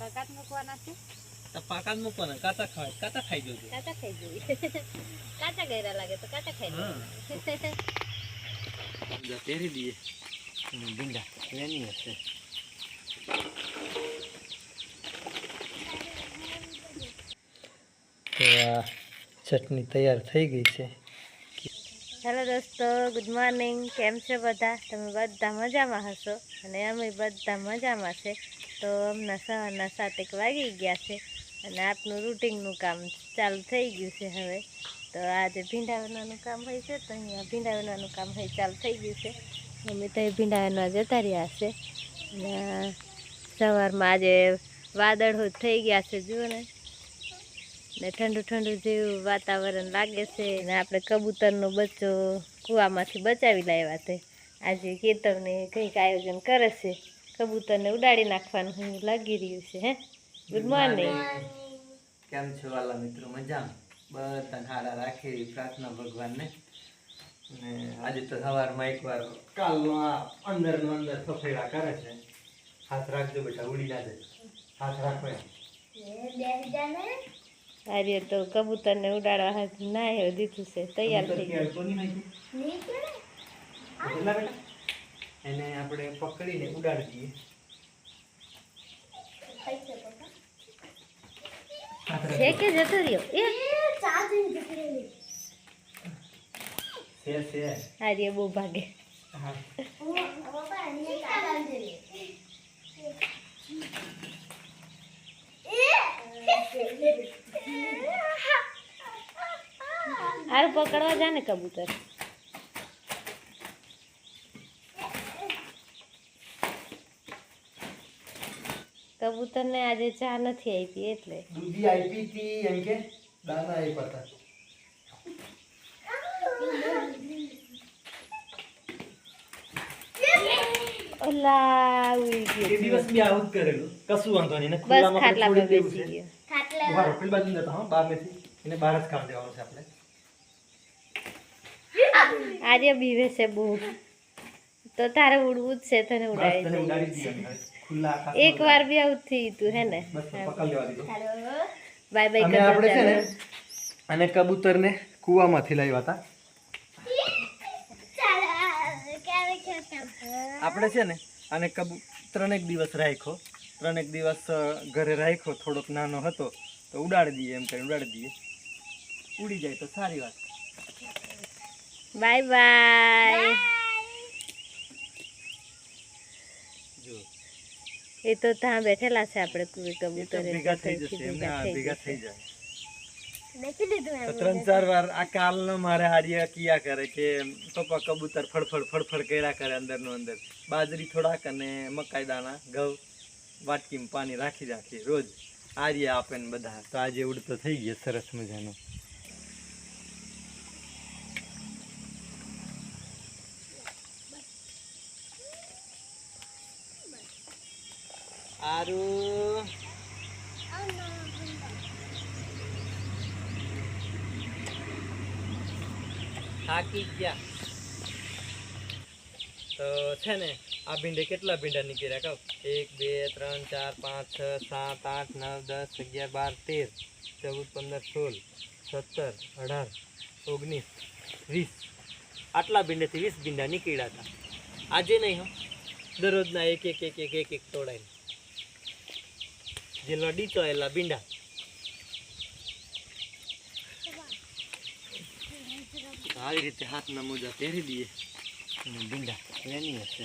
પકાત મૂકવાના છે? તો પાકા મૂકવાના કાચા ખાય કાચા ખાઈ જોજો. કાચા ખાઈ જોઈએ. કાચા ગયરા લાગે તો કાચા ખાઈ હા. પહેરી દઈએ. ભીંડા એની હશે ચટણી તૈયાર થઈ ગઈ છે. હેલો દોસ્તો ગુડ મોર્નિંગ. કેમ છે બધા? તમે બધા મજામાં હશો? અને અમે બધા મજામાં છે. તો હમણાં સવારના સાતેક વાગી ગયા છે અને આપનું રૂટિનનું કામ ચાલુ થઈ ગયું છે હવે. તો આજે ભીંડા વનવાનું કામ હોય છે, તો અહીંયા ભીંડા વનવાનું કામ હોય ચાલુ થઈ ગયું છે. મમ્મી તો ભીંડા વનવા જતા રહ્યા છે. અને સવારમાં આજે વાદળો થઈ ગયા છે જુઓ ને ને ઠંડુ ઠંડુ જેવું વાતાવરણ લાગે છે. ને આપણે કબૂતરનો બચ્ચો કૂવામાંથી બચાવી લાવ્યા છે. આજે કેતવને કંઈક આયોજન કરે છે. કબૂતરને ઉડાડી નાખવાનું હું લાગી રહ્યું છે હે? ગુડ મોર્નિંગ કેમ છો વાલા મિત્રો? મજા બધા હારા રાખે પ્રાર્થના ભગવાનને. અને આજે તો સવારમાં એકવાર કાલનો આ અંદરનો અંદર સફેડા કરે છે. હાથ રાખજો બેટા ઉડી ના જાય. હાથ રાખો. આર્ય તો કબૂતરને ઉડાડવા હાથ ના દીધું છે તૈયાર થઈ ગયું કોની માહિતી? કેટલા બેટા? એને આપણે પકડીને ઉડાડી દઈએ છે. કે જતો રહ્યો? એ. છે છે. આર્ય બહુ ભાગે. હા. હારું પકડવા જાને કબૂતર. કબૂતરને આજે ચા નથી આપી એટલે. દૂધી આપી હતી એમ કે દાના આપ્યા હતા. ઓલા એ દિવસ બી આવું જ કરેલું. કશું વાંધો નહીં. બસ ખાટલા પર બેસી છે. ગયો. બહાર પેલી બાજુ નતા હા બહાર નથી એને બહાર જ કામ દેવાનું છે આપણે. આજે બીવે છે બહુ. તો તારે ઉડવું જ છે તને ઉડાવી એક વાર બી આવું થઈ તું હે ને? બસ પકડ લેવા દીધો. બાય બાય અમે આપણે છે ને અને કબૂતરને કૂવામાંથી લાવ્યા હતા. આપણે છે ને અને કબૂ ત્રણેક દિવસ રાખ્યો. ત્રણેક દિવસ ઘરે રાખ્યો થોડોક નાનો હતો તો ઉડાડી દઈએ એમ કરીને ઉડાડી દઈએ. ઉડી જાય તો સારી વાત. બાય. બાય જો એ તો ત્યાં બેઠેલા છે આપણે કબૂતર ભેગા થઈ જશે ભેગા થઈ જાય ત્રણ ચાર વાર આ કાલનો મારે હાડિયા કિયા કરે કે પપ્પા કબૂતર ફડફડ ફડફડ કર્યા કરે અંદરનું અંદર. બાજરી થોડાક અને મકાઈ દાણા ઘઉં વાટકીમાં પાણી રાખી રાખી રોજ આર્ય આપે ને બધા. તો આજે ઉડતો થઈ ગયો સરસ મજાનો. આરું થાકી ગયા. તો છે ને, આ ભીંડે કેટલા ભીંડા નીકળ્યા કહું? એક, બે, ત્રણ, ચાર, પાંચ, છ, સાત, આઠ, નવ, દસ, અગિયાર, બાર, તેર, ચૌદ, પંદર, સોળ, સત્તર, અઢાર, ઓગણીસ, વીસ. આટલા ભીંડેથી વીસ ભીંડા નીકળ્યા હતા. આજે નહીં હો. દરરોજના એક એક એક એક એક એક તોડાઈને. જે લડી તો એલા ભીંડા આવી રીતે હાથના મોજા પહેરી દઈએ. અને ભીંડા લેની હશે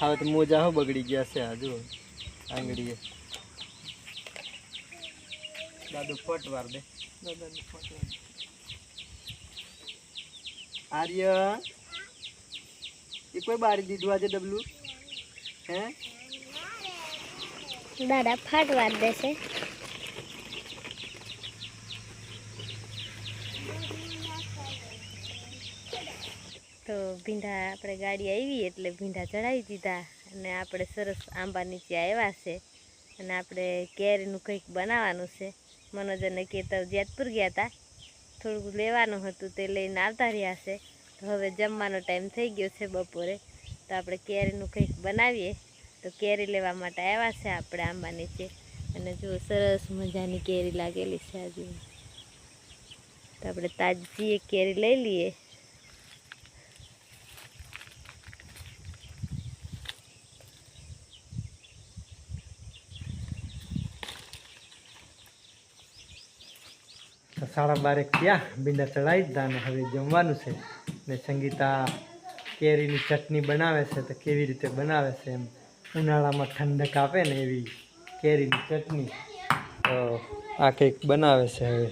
હવે તો મોજા હો બગડી ગયા છે આજુ આંગળીએ. દાદુ ફટવાર દે. દાદા આર્ય એ કોઈ બારી દીધું આજે ડબલું? હે? દાદા ફાટવા દેશે. તો ભીંડા આપણે ગાડી આવી એટલે ભીંડા ચડાવી દીધા અને આપણે સરસ આંબા નીચે આવ્યા છે અને આપણે કેરીનું કંઈક બનાવવાનું છે. મનોજ અને કેતવ જેતપુર ગયા હતા થોડુંક લેવાનું હતું તે લઈને આવતા રહ્યા છે. હવે જમવાનો ટાઈમ થઈ ગયો છે બપોરે. તો આપણે કેરીનું કંઈક બનાવીએ. તો કેરી લેવા માટે આવ્યા છે આપણે આંબા નીચે. અને જો સરસ મજાની કેરી લાગેલી છે આજુ. તો આપણે તાજી કેરી લઈ લઈએ. સાડા બારેક ત્યાં બિંદા ચડાવી દીધા અને હવે જમવાનું છે. ને સંગીતા કેરીની ચટણી બનાવે છે તો કેવી રીતે બનાવે છે એમ ઉનાળામાં ઠંડક આપે ને એવી કેરીની ચટણી. તો આ કંઈક બનાવે છે હવે.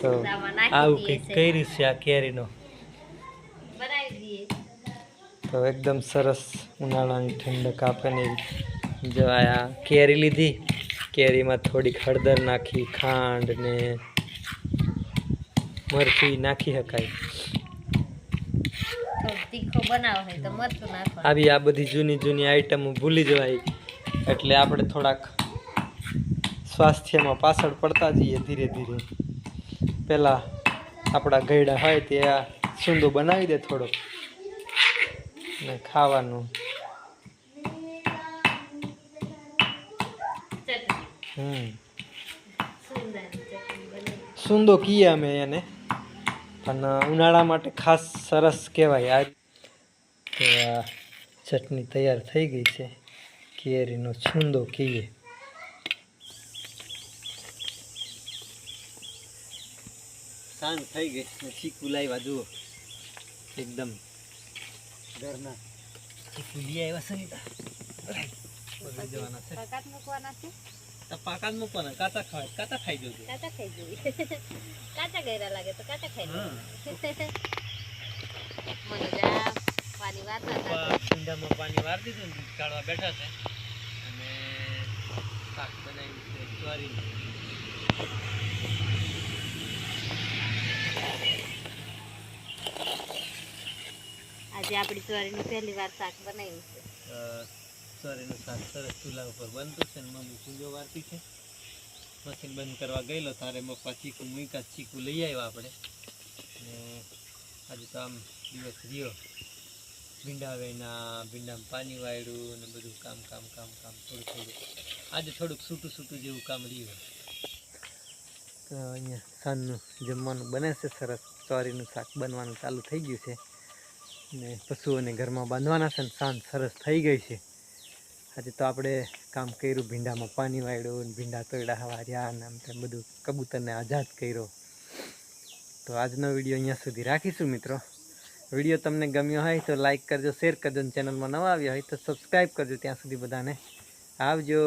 તો આવું કંઈક. કર્યું છે આ કેરીનો. તો એકદમ સરસ ઉનાળાની ઠંડક આપે ને એવી. જો આ કેરી લીધી. કેરીમાં થોડીક હળદર નાખી ખાંડ ને મરચી નાખી શકાય આવી આ બધી જૂની જૂની આઈટમો ભૂલી જવાય. એટલે આપણે થોડાક સ્વાસ્થ્યમાં પાછળ પડતા જઈએ ધીરે ધીરે. પહેલાં આપણા ગયડા હોય તે આ સૂંદો બનાવી દે થોડોક. ને ખાવાનું. હમ. સૂંદો કહીએ અમે એને. પણ ઉનાળા માટે ખાસ સરસ કહેવાય. આ તો આ ચટણી તૈયાર થઈ ગઈ છે. કેરીનો છૂંદો કહીએ. સાંજ થઈ ગઈ ચીકુ લાવ્યા જુઓ. એકદમ ઘરના ચીકુ લઈ આવ્યા સંગીતા જવાના છે? પાકા મૂકવાના કાચા ખાય કાચા ખાઈ જજો કાચા ખાઈ જોઈએ કાચા ગયરા લાગે તો કાચા ખાઈ. મને જા પાણી વાર કુંડામાં પાણી વાર દીધું કાઢવા બેઠા છે અને શાક બનાવ્યું છે આજે આપણી ચોરીની પહેલી વાર શાક બનાવ્યું છે અ, એનું સરસ ચૂલા ઉપર બનતું છે મમ્મી ચૂલો વારતી છે. મશીન બંધ કરવા ગયેલો તારે પપ્પા ચીકુ મૂકા ચીકુ લઈ આવ્યા આપણે. ને આજે તો આમ દિવસ રહ્યો. ભીંડા વેના ભીંડામાં પાણી વાળ્યું ને બધું કામ કામ કામ કામ થોડું થોડું આજે થોડુંક છૂટું છૂટું જેવું કામ રહ્યું. તો અહીંયા સાંજનું જમવાનું બને છે સરસ. ચોરીનું શાક બનવાનું ચાલુ થઈ ગયું છે. ને પશુઓને ઘરમાં બાંધવાના છે ને સાંજ સરસ થઈ ગઈ છે. આજે તો આપણે કામ કર્યું, ભીંડામાં પાણી વાળ્યું ભીંડા તોડ્યા વાર્યા ને આમ તેમ બધું કબૂતરને આઝાદ કર્યો. તો આજનો વીડિયો અહીંયા સુધી રાખીશું મિત્રો. વીડિયો તમને ગમ્યો હોય તો લાઈક કરજો, શેર કરજો અને ચેનલમાં નવા આવ્યા હોય તો સબસ્ક્રાઈબ કરજો ત્યાં સુધી બધાને. આવજો.